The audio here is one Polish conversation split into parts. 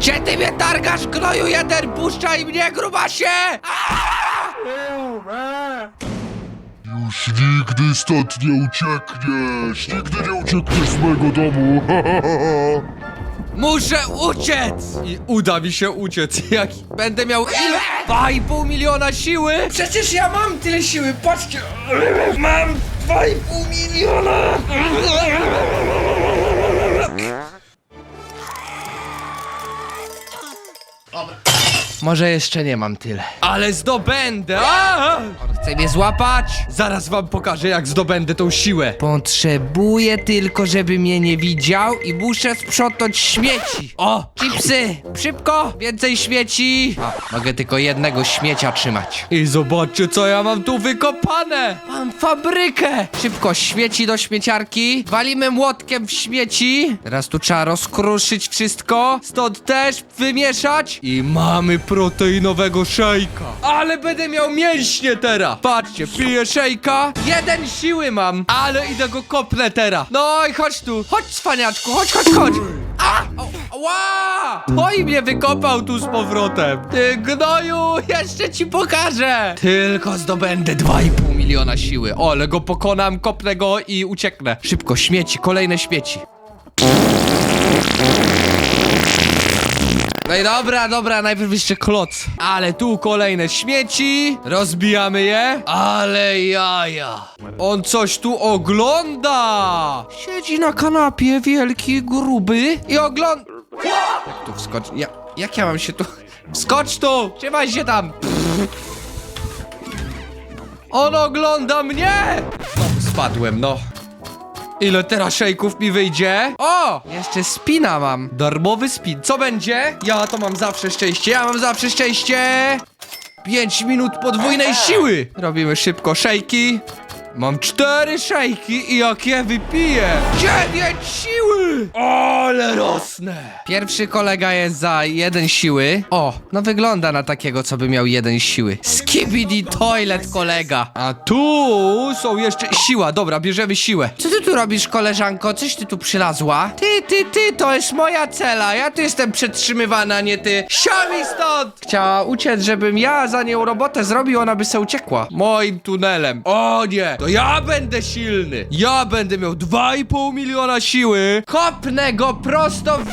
Gdzie ty mnie targasz, gnoju jeden? Puszczaj mnie, grubasie! Już nigdy stąd nie uciekniesz! Nigdy nie uciekniesz z mojego domu! Muszę uciec! I uda mi się uciec. Jak będę miał ile? 2,5 miliona siły? Przecież ja mam tyle siły, patrzcie! Mam 2,5 miliona! Może jeszcze nie mam tyle. Ale zdobędę! A! Chce mnie złapać? Zaraz wam pokażę, jak zdobędę tą siłę. Potrzebuję tylko, żeby mnie nie widział i muszę sprzątać śmieci. O! Chipsy! Szybko! Więcej śmieci! A, mogę tylko jednego śmiecia trzymać. I zobaczcie, co ja mam tu wykopane! Mam fabrykę! Szybko, śmieci do śmieciarki. Walimy młotkiem w śmieci. Teraz tu trzeba rozkruszyć wszystko. Stąd też wymieszać. I mamy proteinowego szejka. Ale będę miał mięśnie teraz. Patrzcie, piję szejka. Jeden siły mam, ale idę go kopnę teraz. No i chodź tu. Chodź, cwaniaczku, chodź, chodź, chodź. A! O, ła! Oj mnie wykopał tu z powrotem. Ty gnoju, jeszcze ci pokażę. Tylko zdobędę 2,5 miliona siły. O, ale go pokonam, kopnę go i ucieknę. Szybko, śmieci, kolejne śmieci. No i dobra, dobra, najpierw jeszcze kloc. Ale tu kolejne śmieci. Rozbijamy je. Ale jaja. On coś tu ogląda. Siedzi na kanapie, wielki, gruby i ogląda. Jak tu wskocz... Ja, jak ja mam się tu... Skocz tu! Trzymaj się tam! On ogląda mnie! No, spadłem, no. Ile teraz szejków mi wyjdzie? O! Jeszcze spina mam. Darmowy spin. Co będzie? Ja to mam zawsze szczęście. Ja mam zawsze szczęście. 5 minut podwójnej siły. Robimy szybko szejki. Mam cztery szejki i jak je wypiję dziewięć siły! Ale rosnę! Pierwszy kolega jest za jeden siły. O, no wygląda na takiego, co by miał jeden siły. Skibidi toilet kolega. A tu są jeszcze siła. Dobra, bierzemy siłę. Co ty tu robisz, koleżanko? Coś ty tu przylazła? Ty, ty, ty, to jest moja cela. Ja tu jestem przetrzymywana, nie ty. Siami stąd! Chciała uciec, żebym ja za nią robotę zrobił, ona by se uciekła. Moim tunelem. O nie! To ja będę silny! Ja będę miał 2,5 miliona siły! Kopnę go prosto w...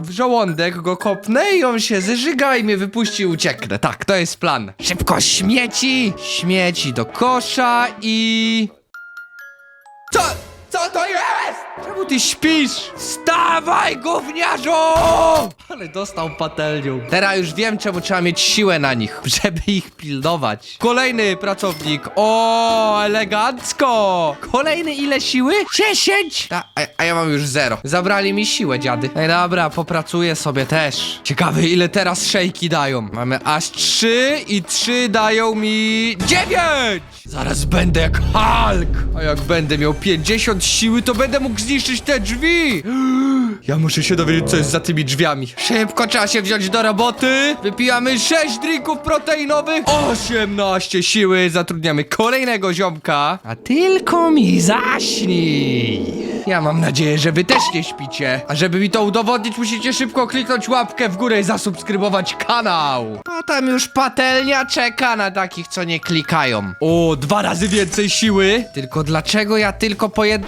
W żołądek go kopnę i on się zeżyga i mnie wypuści i ucieknę. Tak, to jest plan. Szybko, śmieci! Śmieci do kosza i... ty śpisz? Wstawaj, gówniarzu! Ale dostał patelnią. Teraz już wiem, czemu trzeba mieć siłę na nich, żeby ich pilnować. Kolejny pracownik. O, elegancko! Kolejny ile siły? 10! A, a, a ja mam już zero. Zabrali mi siłę, dziady. Ej, dobra, popracuję sobie też. Ciekawe, ile teraz szejki dają. Mamy aż 3 i 3 dają mi 9! Zaraz będę jak Hulk! A jak będę miał 50 siły, to będę mógł zniszczyć te drzwi! Ja muszę się dowiedzieć, co jest za tymi drzwiami. Szybko trzeba się wziąć do roboty. Wypijamy 6 drinków proteinowych, 18 siły, zatrudniamy kolejnego ziomka. A tylko mi zaśnij. Ja mam nadzieję, że wy też nie śpicie. A żeby mi to udowodnić, musicie szybko kliknąć łapkę w górę i zasubskrybować kanał. Potem już patelnia czeka na takich, co nie klikają. O, dwa razy więcej siły. Tylko dlaczego ja tylko po jed...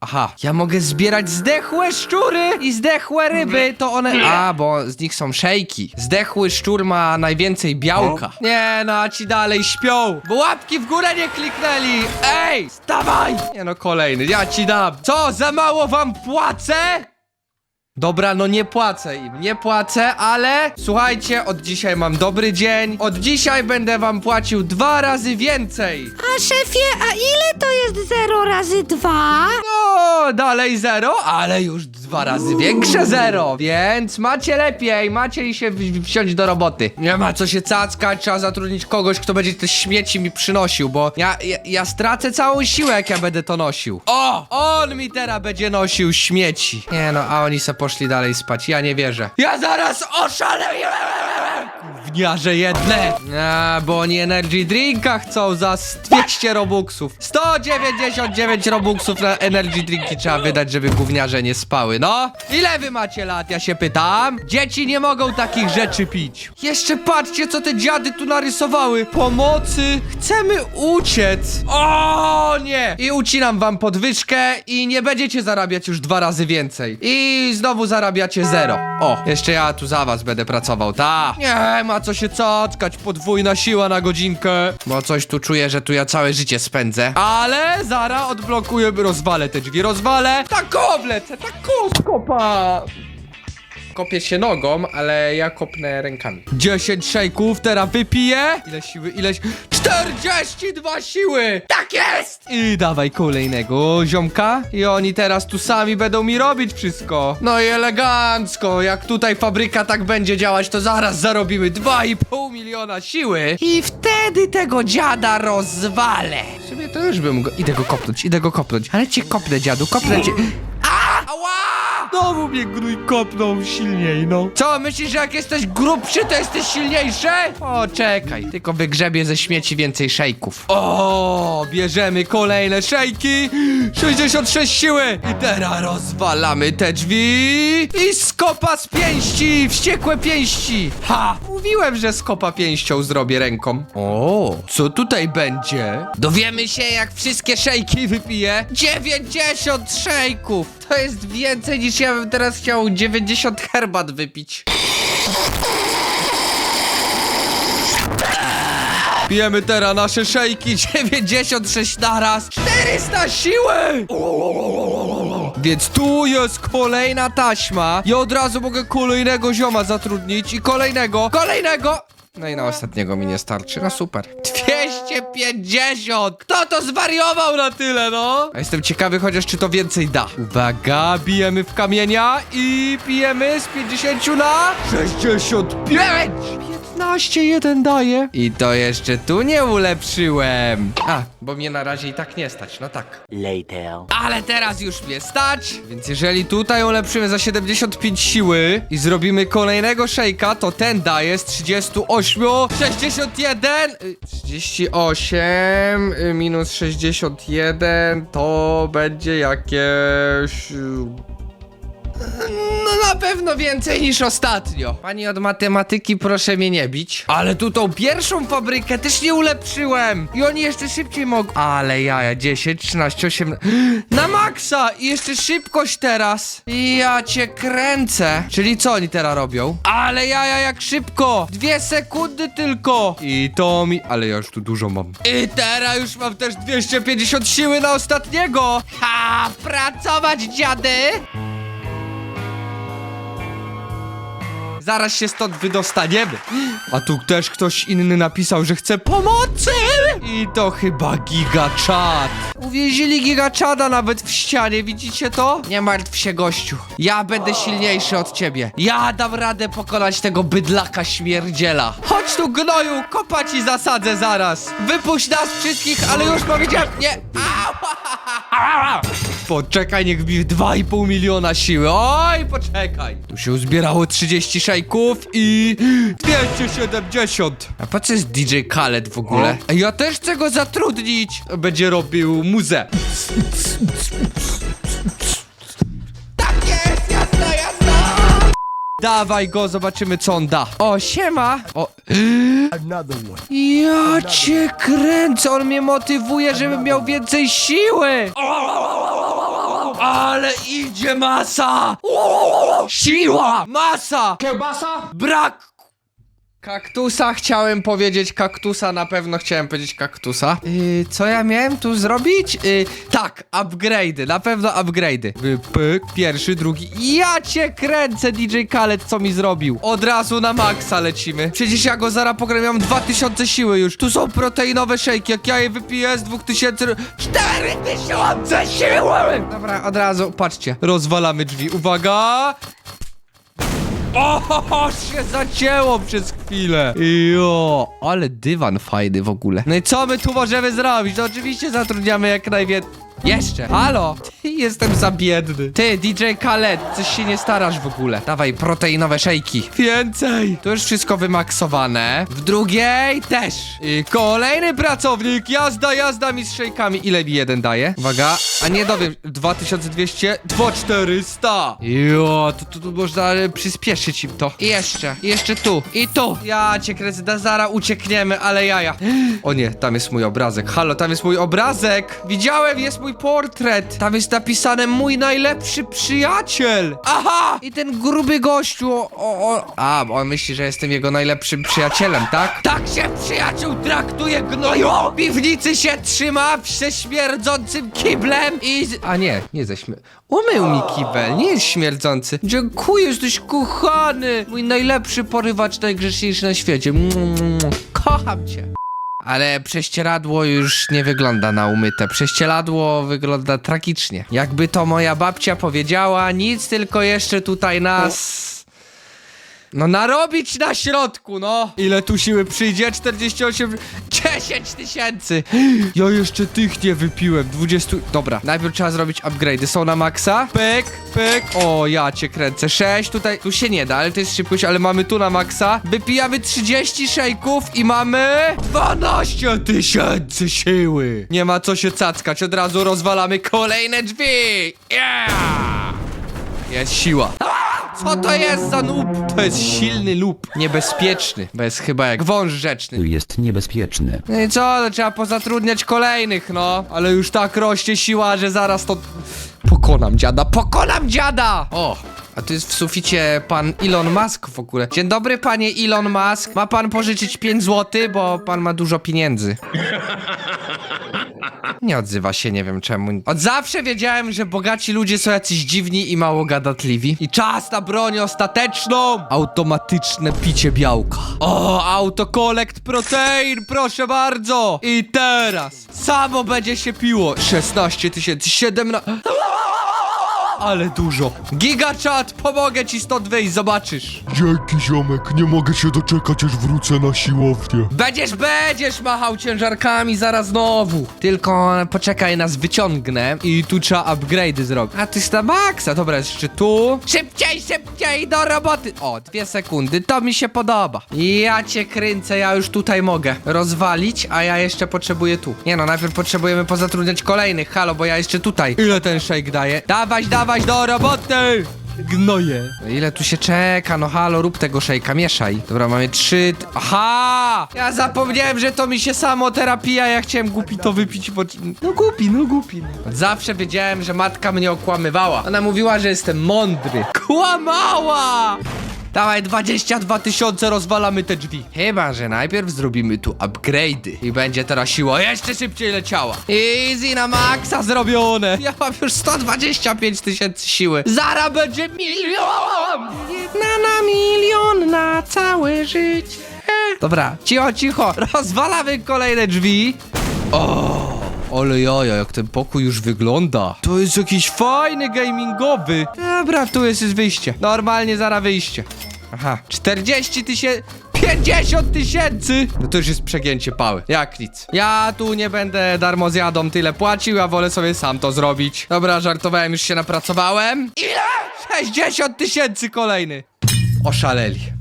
Aha, ja mogę zbierać zdechłe szczury i zdechłe ryby, to one... A, bo z nich są szejki. Zdechły szczur ma najwięcej białka. Nie no, a ci dalej śpią, bo łapki w górę nie kliknęli. Ej, stawaj! Nie no, kolejny, ja ci dam. Co, za mało wam płacę? Dobra, no nie płacę im, nie płacę, ale słuchajcie, od dzisiaj mam dobry dzień. Od dzisiaj będę wam płacił dwa razy więcej. A szefie, a ile to jest 0 razy 2? No, dalej zero, ale już dwa razy większe zero, więc macie lepiej, macie i się wsiąść do roboty. Nie ma co się cackać, trzeba zatrudnić kogoś, kto będzie te śmieci mi przynosił, bo ja, ja, ja stracę całą siłę, jak ja będę to nosił. O, on mi teraz będzie nosił śmieci. Nie no, a oni se poszli dalej spać, ja nie wierzę. Ja zaraz oszaleję! Gówniarze jedne! A, bo oni energy drinka chcą za 200 robuxów. 199 robuxów na energy drinki trzeba wydać, żeby gówniarze nie spały, no. Ile wy macie lat, ja się pytam? Dzieci nie mogą takich rzeczy pić. Jeszcze patrzcie, co te dziady tu narysowały. Pomocy, chcemy uciec. O nie! I ucinam wam podwyżkę i nie będziecie zarabiać już dwa razy więcej. I znowu zarabiacie zero. O, jeszcze ja tu za was będę pracował, ta. Nie ma co się cackać, podwójna siła na godzinkę. Bo coś tu czuję, że tu ja całe życie spędzę. Ale zara odblokuję, rozwalę te drzwi, rozwalę. Taką wlecę, Kopię się nogą, ale ja kopnę rękami. 10 szejków, teraz wypiję. Ile siły, ile... 42 siły! Tak jest! I dawaj kolejnego ziomka. I oni teraz tu sami będą mi robić wszystko. No i elegancko. Jak tutaj fabryka tak będzie działać, to zaraz zarobimy 2,5 miliona siły. I wtedy tego dziada rozwalę. W sumie to już bym go... Idę go kopnąć, idę go kopnąć. Ale cię kopnę, dziadu, kopnę cię. Znowu mnie gnój kopnął silniej, no. Co, myślisz, że jak jesteś grubszy, to jesteś silniejszy? O, czekaj, tylko wygrzebię ze śmieci więcej szejków. O, bierzemy kolejne szejki. 66 siły. I teraz rozwalamy te drzwi. I skopa z pięści, wściekłe pięści. Ha, mówiłem, że skopa pięścią zrobię ręką. O, co tutaj będzie? Dowiemy się, jak wszystkie szejki wypiję. 90 szejków. To jest więcej niż ja bym teraz chciał 90 herbat wypić. Pijemy teraz nasze szejki, 96 naraz, 400 siły! Więc tu jest kolejna taśma. Ja od razu mogę kolejnego zioma zatrudnić i kolejnego, kolejnego! No i na ostatniego mi nie starczy, no super. 250! Kto to zwariował na tyle, no? A jestem ciekawy chociaż, czy to więcej da. Uwaga, bijemy w kamienia i pijemy z 50 na 65! 15 jeden daje. I to jeszcze tu nie ulepszyłem. A, bo mnie na razie i tak nie stać, no tak. Later. Ale teraz już mnie stać, więc jeżeli tutaj ulepszymy za 75 siły i zrobimy kolejnego szejka, to ten daje z 38, 61, y, 38 y, minus 61 to będzie jakieś... y, no na pewno więcej niż ostatnio. Pani od matematyki, proszę mnie nie bić. Ale tu tą pierwszą fabrykę też nie ulepszyłem. I oni jeszcze szybciej mogą. Ale jaja, 10, 13, 18. Na maksa! I jeszcze szybkość teraz. I ja cię kręcę. Czyli co oni teraz robią? Ale jaja, jak szybko! Dwie sekundy tylko. I to mi... Ale ja już tu dużo mam. I teraz już mam też 250 siły na ostatniego. Ha! Pracować, dziady! Zaraz się stąd wydostaniemy. A tu też ktoś inny napisał, że chce pomocy! I to chyba gigaczad. Uwięzili gigaczada nawet w ścianie, widzicie to? Nie martw się, gościu. Ja będę silniejszy od ciebie. Ja dam radę pokonać tego bydlaka śmierdziela. Chodź tu, gnoju, kopa ci zasadzę zaraz. Wypuść nas wszystkich, ale już powiedziałem... Nie! Poczekaj, niech wbije 2,5 miliona siły. Oj, poczekaj. Tu się uzbierało 30 szejków i 270. A po co jest DJ Khaled w ogóle? Ej, Ja też chcę go zatrudnić. Będzie robił muzę. Tak jest, jasna, jasna. Dawaj go, zobaczymy co on da. O, siema. O. Ja cię kręcę, on mnie motywuje, żebym miał więcej siły. Ale idzie masa! Siła! Masa! Kiełbasa? Brak! Kaktusa chciałem powiedzieć kaktusa, na pewno chciałem powiedzieć kaktusa. Yy, co ja miałem tu zrobić? Yy, tak, upgrade'y, na pewno upgrade'y. Yy, Pyk, pierwszy, drugi. Ja cię kręcę, DJ Khaled, co mi zrobił. Od razu na maksa lecimy. Przecież ja go zaraz pogram, ja mam 2000 siły już. Tu są proteinowe szejki, jak ja je wypiję z 2000... 4000 siły! Dobra, od razu, patrzcie. Rozwalamy drzwi, uwaga! O, się zacięło przez chwilę. Jo, ale dywan fajny w ogóle. No i co my tu możemy zrobić? No oczywiście zatrudniamy jak najwięcej. Jeszcze. Halo? Ty, Jestem za biedny. Ty, DJ Khaled, coś się nie starasz w ogóle. Dawaj, proteinowe szejki. Więcej. To już wszystko wymaksowane. W drugiej też. I kolejny pracownik. Jazda, jazda mi z szejkami. Ile mi jeden daje? Uwaga. A nie dowiem. 2200, 2400. Jo, to, to, to można e, przyspieszyć im to. I jeszcze, i jeszcze tu, i tu. Ja cię kręcę, da zara uciekniemy, ale jaja. O nie, tam jest mój obrazek. Halo, tam jest mój obrazek. Widziałem, jest mój portret. Tam jest napisane mój najlepszy przyjaciel. Aha! I ten gruby gościu, o, o, o. A, bo on myśli, że jestem jego najlepszym przyjacielem, tak? Tak się przyjaciół traktuje gnoju! W piwnicy się trzyma ze śmierdzącym kiblem i... A nie, nie ze śmier... Umył mi kibel, nie jest śmierdzący. Dziękuję, jesteś kochany. Mój najlepszy porywacz, najgrzeczniejszy na świecie. Kocham cię. Ale prześcieradło już nie wygląda na umyte. Prześcieradło wygląda tragicznie. Jakby to moja babcia powiedziała, nic tylko jeszcze tutaj nas... No narobić na środku, no! Ile tu siły przyjdzie? 48... 10 tysięcy! Ja jeszcze tych nie wypiłem. 20... Dobra, najpierw trzeba zrobić upgrade'y. Są na maksa. Pyk, pyk. O, ja cię kręcę. 6 tutaj... Tu się nie da, ale to jest szybkość, ale mamy tu na maksa. Wypijamy 30 szejków i mamy... 12 tysięcy siły! Nie ma co się cackać, od razu rozwalamy kolejne drzwi! Yeah! Jest siła. Co to jest za noob? To jest silny lub. Niebezpieczny. Bo jest chyba jak wąż rzeczny. jest niebezpieczny. No i co? No, trzeba pozatrudniać kolejnych, no. Ale już tak rośnie siła, że zaraz to... Pokonam dziada, pokonam dziada! O! A tu jest w suficie pan Elon Musk w ogóle. Dzień dobry, panie Elon Musk. Ma pan pożyczyć 5 zł, bo pan ma dużo pieniędzy. Nie odzywa się, nie wiem czemu. Od zawsze wiedziałem, że bogaci ludzie są jacyś dziwni i mało gadatliwi. I czas na broń ostateczną! Automatyczne picie białka. O, autokolekt protein, proszę bardzo! I teraz samo będzie się piło. 16 tysięcy, 17... Ale dużo. Gigachat, pomogę ci stąd wyjść, zobaczysz. Dzięki ziomek, nie mogę się doczekać aż wrócę na siłownię. Będziesz, będziesz machał ciężarkami zaraz znowu. Tylko poczekaj, nas wyciągnę i tu trzeba upgrade'y zrobić. A ty jest na maksa, dobra, jeszcze tu. Szybciej, szybciej, do roboty. O, dwie sekundy, to mi się podoba. Ja cię kręcę, ja już tutaj mogę rozwalić, a ja jeszcze potrzebuję tu. Nie no, najpierw potrzebujemy pozatrudniać kolejnych, halo, bo ja jeszcze tutaj. Ile ten shake daje? Dawać, dawać do roboty! Gnoje. Ile tu się czeka? No halo, rób tego szejka, mieszaj. Dobra, mamy trzy... t- Aha! Ja zapomniałem, że to mi się samo terapia, ja chciałem głupi to wypić, bo... No głupi, no głupi. no. Od Zawsze wiedziałem, że matka mnie okłamywała. Ona mówiła, że jestem mądry. Kłamała! Dawaj, 22 tysiące, rozwalamy te drzwi. Chyba, że najpierw zrobimy tu upgrade'y i będzie teraz siła jeszcze szybciej leciała. Easy na maksa zrobione. Ja mam już 125 tysięcy siły. Zara będzie milion! Jedna na milion na całe życie. Dobra, cicho, cicho. Rozwalamy kolejne drzwi. O! Ale jaja, jak ten pokój już wygląda. To jest jakiś fajny gamingowy. Dobra, tu jest, jest wyjście. Normalnie zara wyjście. Aha, 40 tysięcy... 50 tysięcy! No to już jest przegięcie pały. Jak nic. Ja tu nie będę darmo zjadą tyle płacił, ja wolę sobie sam to zrobić. Dobra, żartowałem, już się napracowałem. Ile? 60 tysięcy kolejny. Oszaleli.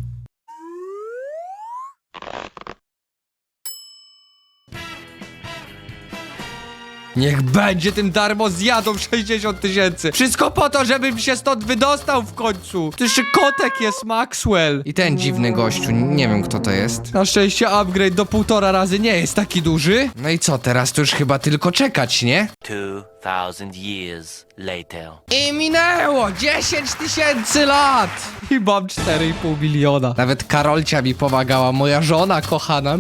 Niech będzie tym darmo zjadą 60 tysięcy. Wszystko po to, żebym się stąd wydostał w końcu. To jeszcze kotek jest Maxwell. I ten dziwny gościu, nie wiem kto to jest. Na szczęście upgrade do półtora razy nie jest taki duży. No i co, teraz to już chyba tylko czekać, nie? 2000 years later. I minęło 10 tysięcy lat! I mam 4,5 miliona. Nawet Karolcia mi pomagała, moja żona kochana.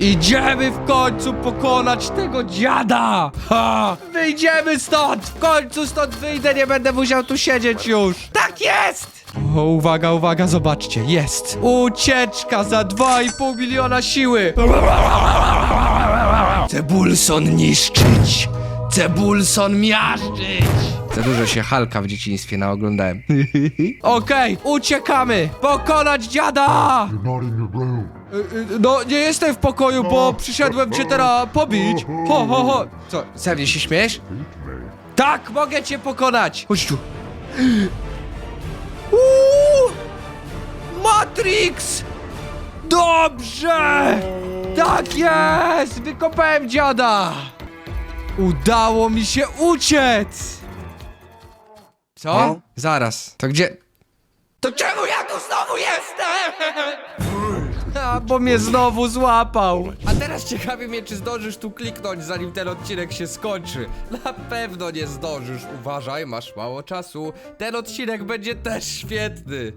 Idziemy w końcu pokonać tego dziada! Ha! Wyjdziemy stąd! W końcu stąd wyjdę, nie będę musiał tu siedzieć już! Tak jest! O, uwaga, uwaga, zobaczcie, jest! Ucieczka za 2,5 miliona siły! Cebulson niszczyć! Cebulson miażdżyć! Za dużo się Halka w dzieciństwie naoglądałem. Okej, uciekamy! Pokonać dziada! No, nie jestem w pokoju, bo przyszedłem cię teraz pobić. Ho, ho, ho. Co, ze mnie się śmiesz? Tak, mogę cię pokonać. Chodź tu. Uuu! Matrix! Dobrze! Tak jest! Wykopałem dziada! Udało mi się uciec! Co? Zaraz, to gdzie... To czemu ja tu znowu jestem? A, bo mnie znowu złapał. A teraz ciekawi mnie, czy zdążysz tu kliknąć, zanim ten odcinek się skończy. Na pewno nie zdążysz. Uważaj, masz mało czasu. Ten odcinek będzie też świetny.